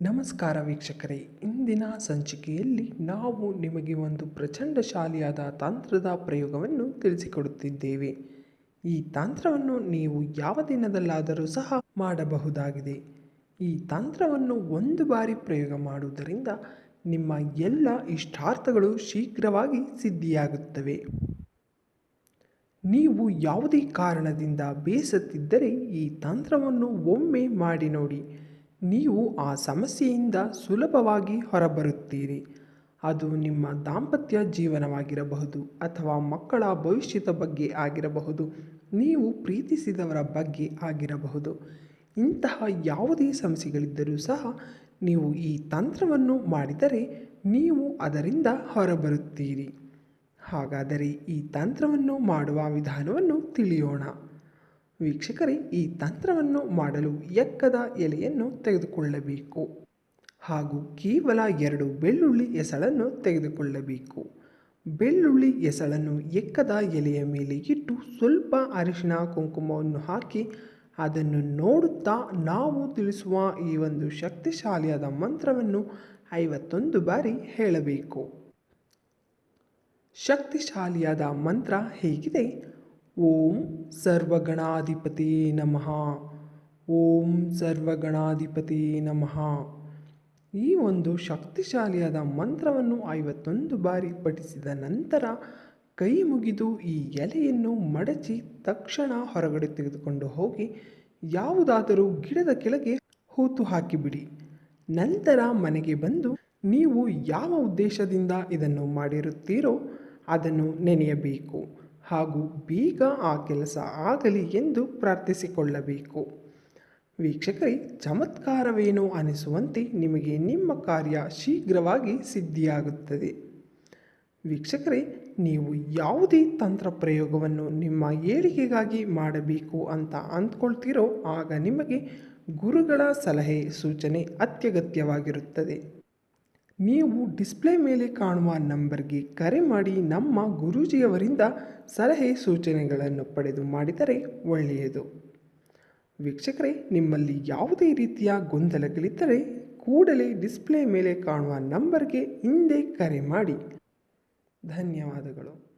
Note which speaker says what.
Speaker 1: ನಮಸ್ಕಾರ ವೀಕ್ಷಕರೇ, ಇಂದಿನ ಸಂಚಿಕೆಯಲ್ಲಿ ನಾವು ನಿಮಗೆ ಒಂದು ಪ್ರಚಂಡಶಾಲಿಯಾದ ತಂತ್ರದ ಪ್ರಯೋಗವನ್ನು ತಿಳಿಸಿಕೊಡುತ್ತಿದ್ದೇವೆ. ಈ ತಂತ್ರವನ್ನು ನೀವು ಯಾವ ದಿನದಲ್ಲಾದರೂ ಸಹ ಮಾಡಬಹುದಾಗಿದೆ. ಈ ತಂತ್ರವನ್ನು ಒಂದು ಬಾರಿ ಪ್ರಯೋಗ ಮಾಡುವುದರಿಂದ ನಿಮ್ಮ ಎಲ್ಲ ಇಷ್ಟಾರ್ಥಗಳು ಶೀಘ್ರವಾಗಿ ಸಿದ್ಧಿಯಾಗುತ್ತವೆ. ನೀವು ಯಾವುದೇ ಕಾರಣದಿಂದ ಬೇಸತ್ತಿದ್ದರೆ ಈ ತಂತ್ರವನ್ನು ಒಮ್ಮೆ ಮಾಡಿ ನೋಡಿ. ನೀವು ಆ ಸಮಸ್ಯೆಯಿಂದ ಸುಲಭವಾಗಿ ಹೊರಬರುತ್ತೀರಿ. ಅದು ನಿಮ್ಮ ದಾಂಪತ್ಯ ಜೀವನವಾಗಿರಬಹುದು ಅಥವಾ ಮಕ್ಕಳ ಭವಿಷ್ಯದ ಬಗ್ಗೆ ಆಗಿರಬಹುದು. ನೀವು ಪ್ರೀತಿಸಿದವರ ಬಗ್ಗೆ ಆಗಿರಬಹುದು. ಇಂತಹ ಯಾವುದೇ ಸಮಸ್ಯೆಗಳಿದ್ದರೂ ಸಹ ನೀವು ಈ ತಂತ್ರವನ್ನು ಮಾಡಿದರೆ ನೀವು ಅದರಿಂದ ಹೊರಬರುತ್ತೀರಿ. ಹಾಗಾದರೆ ಈ ತಂತ್ರವನ್ನು ಮಾಡುವ ವಿಧಾನವನ್ನು ತಿಳಿಯೋಣ. ವೀಕ್ಷಕರೇ, ಈ ತಂತ್ರವನ್ನು ಮಾಡಲು ಎಕ್ಕದ ಎಲೆಯನ್ನು ತೆಗೆದುಕೊಳ್ಳಬೇಕು ಹಾಗೂ ಕೇವಲ ಎರಡು ಬೆಳ್ಳುಳ್ಳಿ ಎಸಳನ್ನು ತೆಗೆದುಕೊಳ್ಳಬೇಕು. ಬೆಳ್ಳುಳ್ಳಿ ಎಸಳನ್ನು ಎಕ್ಕದ ಎಲೆಯ ಮೇಲೆ ಇಟ್ಟು ಸ್ವಲ್ಪ ಅರಿಶಿನ ಕುಂಕುಮವನ್ನು ಹಾಕಿ ಅದನ್ನು ನೋಡುತ್ತಾ ನಾವು ತಿಳಿಸುವ ಈ ಒಂದು ಶಕ್ತಿಶಾಲಿಯಾದ ಮಂತ್ರವನ್ನು ಐವತ್ತೊಂದು ಬಾರಿ ಹೇಳಬೇಕು. ಶಕ್ತಿಶಾಲಿಯಾದ ಮಂತ್ರ ಹೇಗಿದೆ? ಓಂ ಸರ್ವಗಣಾಧಿಪತಿ ನಮಃ. ಓಂ ಸರ್ವಗಣಾಧಿಪತಿ ನಮಃ. ಈ ಒಂದು ಶಕ್ತಿಶಾಲಿಯಾದ ಮಂತ್ರವನ್ನು ಐವತ್ತೊಂದು ಬಾರಿ ಪಠಿಸಿದ ನಂತರ ಕೈ ಮುಗಿದು ಈ ಎಲೆಯನ್ನು ಮಡಚಿ ತಕ್ಷಣ ಹೊರಗಡೆ ತೆಗೆದುಕೊಂಡು ಹೋಗಿ ಯಾವುದಾದರೂ ಗಿಡದ ಕೆಳಗೆ ಹೂತು ಹಾಕಿಬಿಡಿ. ನಂತರ ಮನೆಗೆ ಬಂದು ನೀವು ಯಾವ ಉದ್ದೇಶದಿಂದ ಇದನ್ನು ಮಾಡಿರುತ್ತೀರೋ ಅದನ್ನು ನೆನೆಯಬೇಕು. ಹಾಗೂ ಬೀಗ ಆ ಕೆಲಸ ಆಗಲಿ ಎಂದು ಪ್ರಾರ್ಥಿಸಿಕೊಳ್ಳಬೇಕು. ವೀಕ್ಷಕರೇ, ಚಮತ್ಕಾರವೇನೋ ಅನಿಸುವಂತೆ ನಿಮಗೆ ನಿಮ್ಮ ಕಾರ್ಯ ಶೀಘ್ರವಾಗಿ ಸಿದ್ಧಿಯಾಗುತ್ತದೆ. ವೀಕ್ಷಕರೇ, ನೀವು ಯಾವುದೇ ತಂತ್ರ ಪ್ರಯೋಗವನ್ನು ನಿಮ್ಮ ಏಳಿಗೆಗಾಗಿ ಮಾಡಬೇಕು ಅಂತ ಅಂದ್ಕೊಳ್ತೀರೋ, ಆಗ ನಿಮಗೆ ಗುರುಗಳ ಸಲಹೆ ಸೂಚನೆ ಅತ್ಯಗತ್ಯವಾಗಿರುತ್ತದೆ. ನೀವು ಡಿಸ್ಪ್ಲೇ ಮೇಲೆ ಕಾಣುವ ನಂಬರ್ಗೆ ಕರೆ ಮಾಡಿ ನಮ್ಮ ಗುರೂಜಿಯವರಿಂದ ಸಲಹೆ ಸೂಚನೆಗಳನ್ನು ಪಡೆದು ಮಾಡಿದರೆ ಒಳ್ಳೆಯದು. ವೀಕ್ಷಕರೇ, ನಿಮ್ಮಲ್ಲಿ ಯಾವುದೇ ರೀತಿಯ ಗೊಂದಲಗಳಿದ್ದರೆ ಕೂಡಲೇ ಡಿಸ್ಪ್ಲೇ ಮೇಲೆ ಕಾಣುವ ನಂಬರ್ಗೆ ಹಿಂದೆ ಕರೆ ಮಾಡಿ. ಧನ್ಯವಾದಗಳು.